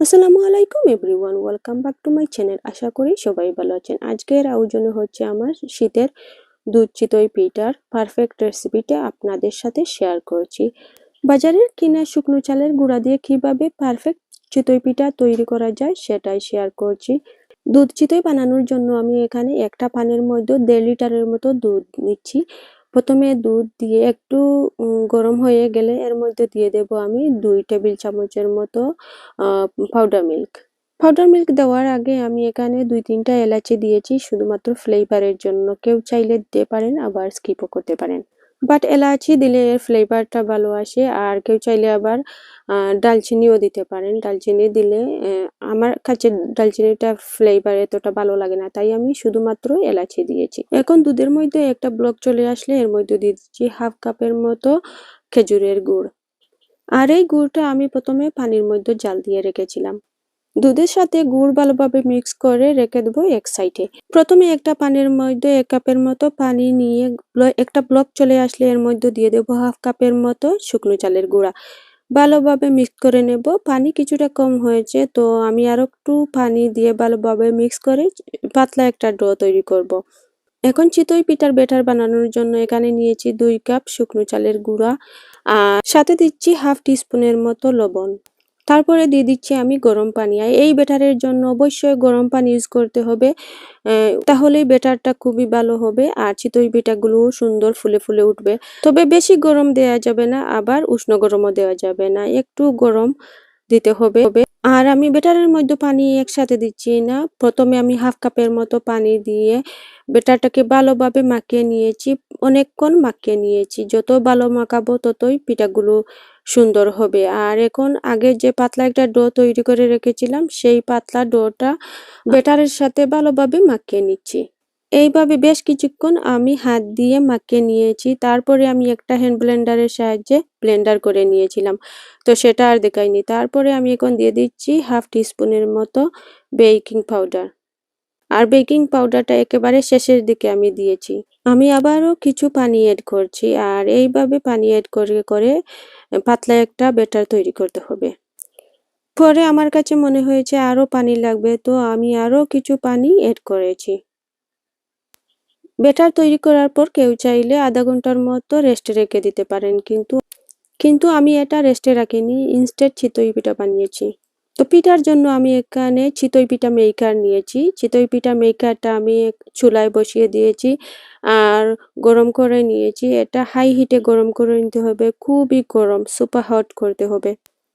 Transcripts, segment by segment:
আসসালামু আলাইকুম, everyone. Welcome back to my channel. আশা করি সবাই ভালো আছেন। আজকের আয়োজনে হচ্ছে আমার শীতের দুধ চিতই পিঠার পারফেক্ট রেসিপিটা আপনাদের সাথে শেয়ার করছি। বাজারের কিনা শুকনো চালের গুঁড়া দিয়ে কীভাবে পারফেক্ট চিতই পিঠা তৈরি করা যায় সেটাই শেয়ার করছি। দুধ চিতই বানানোর জন্য আমি এখানে একটা পানের মধ্যে দেড় লিটারের মতো দুধ নিচ্ছি। প্রথমে দুধ দিয়ে একটু গরম হয়ে গেলে এর মধ্যে দিয়ে দেব আমি দুই টেবিল চামচের মতো পাউডার মিল্ক পাউডার মিল্ক দেওয়ার আগে আমি এখানে দুই তিনটা এলাচি দিয়েছি, শুধুমাত্র ফ্লেভারের জন্য। কেউ চাইলে দিতে পারেন, আবার স্কিপও করতে পারেন। বাট এলাচি দিলে এর ফ্লেভারটা ভালো আসে, আর কেউ চাইলে আবার ডালচিনিও দিতে পারেন। ডালচিনি দিলে আমার কাছে ডালচিনিটা ফ্লেভার এতটা ভালো লাগে না, তাই আমি শুধুমাত্র এলাচি দিয়েছি। এখন দুধের মধ্যে একটা ব্লক চলে আসলে, এর মধ্যে দিয়ে দিচ্ছি হাফ কাপের মতো খেজুরের গুড়। আর এই গুড়টা আমি প্রথমে পানির মধ্যে জাল দিয়ে রেখেছিলাম। দুধের সাথে গুড় ভালোভাবে মিক্স করে রেখে দেবো এক সাইডে প্রথমে একটা পানির মধ্যে এক কাপের মতো পানি নিয়ে একটা ব্লক চলে আসলে এর মধ্যে দিয়ে দেবো হাফ কাপের মতো শুকনো চালের গুঁড়া। ভালোভাবে মিক্স করে নেব। পানি কিছুটা কম হয়েছে, তো আমি আরও একটু পানি দিয়ে ভালোভাবে মিক্স করে পাতলা একটা ডো তৈরি করব। এখন চিতই পিঠার বেটার বানানোর জন্য এখানে নিয়েছি দুই কাপ শুকনো চালের গুঁড়া, আর সাথে দিচ্ছি হাফ টিস্পুনের মতো লবণ। তারপরে দিয়ে দিচ্ছি আমি গরম পানি। আর এই বেটারের জন্য অবশ্যই গরম পানি ইউজ করতে হবে। তাহলেই বেটারটা খুবই ভালো হবে আর চিতই পিঠাগুলোও সুন্দর ফুলে ফুলে উঠবে। তবে বেশি গরম দেওয়া যাবে না, আবার উষ্ণ গরমও দেওয়া যাবে না। একটু গরম দিতে হবে। আর আমি বেটারের মধ্যে পানি একসাথে দিচ্ছি না। প্রথমে আমি হাফ কাপের মতো পানি দিয়ে বেটারটাকে ভালোভাবে মাখিয়ে নিয়েছি। অনেকক্ষণ মাখিয়ে নিয়েছি। যত ভালো মাখাবো ততই পিঠাগুলো সুন্দর হবে। আর এখন আগে যে পাতলা একটা ডো তৈরি করে রেখেছিলাম, সেই পাতলা ডোটা বেটারের সাথে ভালোভাবে মাখিয়ে নিচ্ছি। এইভাবে বেশ কিছুক্ষণ আমি হাত দিয়ে মাখিয়ে নিয়েছি। তারপরে আমি একটা হ্যান্ড ব্লেন্ডারের সাহায্যে ব্লেন্ডার করে নিয়েছিলাম। তো সেটা আর দেখাইনি। তারপরে আমি এখন দিয়ে দিচ্ছি হাফ টিস্পুনের মতো বেকিং পাউডার আর বেকিং পাউডারটা একেবারে শেষের দিকে আমি দিয়েছি। আমি আবারও কিছু পানি অ্যাড করছি, আর এইভাবে পানি এড করে করে পাতলা একটা বেটার তৈরি করতে হবে। পরে আমার কাছে মনে হয়েছে আরও পানি লাগবে, তো আমি আরও কিছু পানি অ্যাড করেছি। বেটার তৈরি করার পর কেউ চাইলে আধা ঘণ্টার মতো রেস্টে রেখে দিতে পারেন, কিন্তু কিন্তু আমি এটা রেস্টে রাখিনি ইনস্টেট চিতই পিঠা বানিয়েছি। তো পিঠার জন্য আমি এখানে চিতই পিঠা মেকার নিয়েছি। চিতই পিঠা মেকারটা আমি চুলায় বসিয়ে দিয়েছি আর গরম করে নিয়েছি। এটা হাই হিটে গরম করে নিতে হবে। খুবই গরম সুপার হট করতে হবে।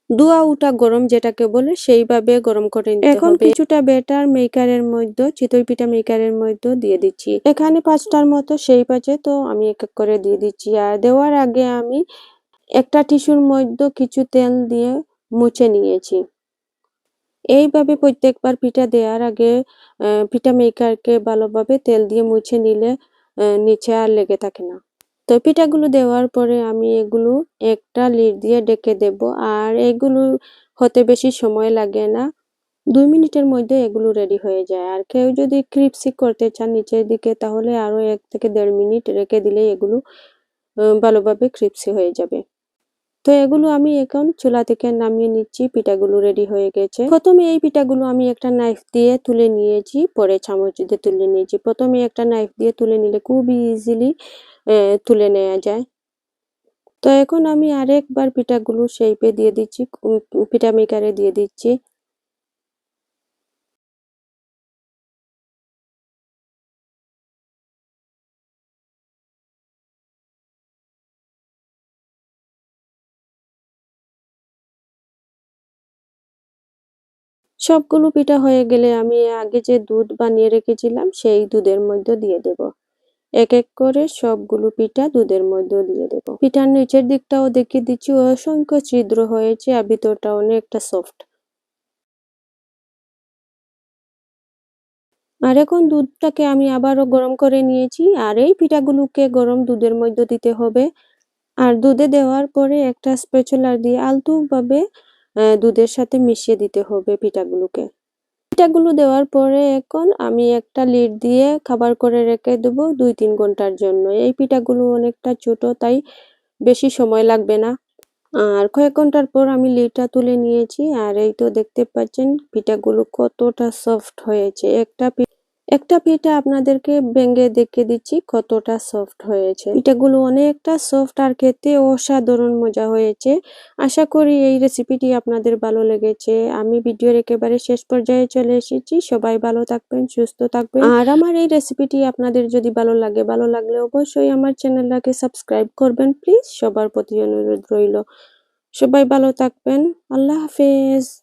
দুয়া উটা গরম যেটাকে বলে সেইভাবে গরম করে নিতে এখন কিছুটা বেটার মেকারের মধ্যে চিতই পিঠা মেকারের মধ্যে দিয়ে দিচ্ছি। এখানে পাঁচটার মতো সেই পাচে তো আমি এক এক করে দিয়ে দিচ্ছি। আর দেওয়ার আগে আমি একটা টিস্যুর মধ্যে কিছু তেল দিয়ে মুছে নিয়েছি। এইভাবে প্রত্যেকবার পিঠা দেওয়ার আগে পিঠা মেকারকে ভালোভাবে তেল দিয়ে মুছে নিলে নিচে আর লেগে থাকে না। তো পিঠাগুলো দেওয়ার পরে আমি এগুলো একটা লিড দিয়ে ডেকে দেব। আর এগুলো হতে বেশি সময় লাগে না। দুই মিনিটের মধ্যে এগুলো রেডি হয়ে যায়। আর কেউ যদি ক্রিপসি করতে চান নিচের দিকে, তাহলে আরও এক থেকে দেড় মিনিট রেখে দিলে এগুলো ভালোভাবে ক্রিপসি হয়ে যাবে। তো এগুলো আমি এখন চুলা থেকে নামিয়ে নিচ্ছি, পিঠাগুলো রেডি হয়ে গেছে। প্রথমে এই পিঠাগুলো আমি একটা নাইফ দিয়ে তুলে নিয়েছি, পরে চামচ দিয়ে তুলে নিয়েছি। প্রথমে একটা নাইফ দিয়ে তুলে নিলে খুবই ইজিলি তুলে নেওয়া যায়। তো এখন আমি আরেকবার পিঠাগুলো শেপে দিয়ে দিচ্ছি পিঠা মেকারে দিয়ে দিচ্ছি। সবগুলো পিঠা হয়ে গেলে আমি আগে যে দুধ বানিয়ে রেখেছিলাম, সেই দুধের মধ্যে দিয়ে দেব। এক এক করে সবগুলো পিঠা দুধের মধ্যে দিয়ে দেব। পিঠার নিচের দিকটাও দেখিয়ে দিচ্ছি, অসংখ্য ছিদ্র হয়েছে আর ভিতরটা অনেকটা সফট আর এখন দুধটাকে আমি আবারও গরম করে নিয়েছি, আর এই পিঠাগুলোকে গরম দুধের মধ্যে দিতে হবে। আর দুধে দেওয়ার পরে একটা স্পেচুলার দিয়ে আলতুভাবে দুধের সাথে মিশিয়ে দিতে হবে পিঠাগুলোকে। পিঠাগুলো দেওয়ার পরে এখন আমি একটা লিড দিয়ে খাবার করে রেখে দেবো দুই তিন ঘণ্টার জন্য। এই পিঠাগুলো অনেকটা ছোট, তাই বেশি সময় লাগবে না। আর কয়েক ঘণ্টার পর আমি লিটা তুলে নিয়েছি, আর এই তো দেখতে পাচ্ছেন পিঠাগুলো কতটা সফট হয়েছে। একটা একটা পিঠা আপনাদেরকে ভেঙে দেখে দিচ্ছি কতটা সফট হয়েছে। পিঠাগুলো অনেকটা সফট আর খেতে অসাধারণ মজা হয়েছে। আশা করি এই রেসিপিটি আপনাদের ভালো লেগেছে। আমি ভিডিওর একেবারে শেষ পর্যায়ে চলে এসেছি। সবাই ভালো থাকবেন, সুস্থ থাকবেন। আর আমার এই রেসিপিটি আপনাদের যদি ভালো লাগে, ভালো লাগলে অবশ্যই আমার চ্যানেলটাকে সাবস্ক্রাইব করবেন। প্লিজ সবার প্রতি অনুরোধ রইল। সবাই ভালো থাকবেন। আল্লাহ হাফেজ।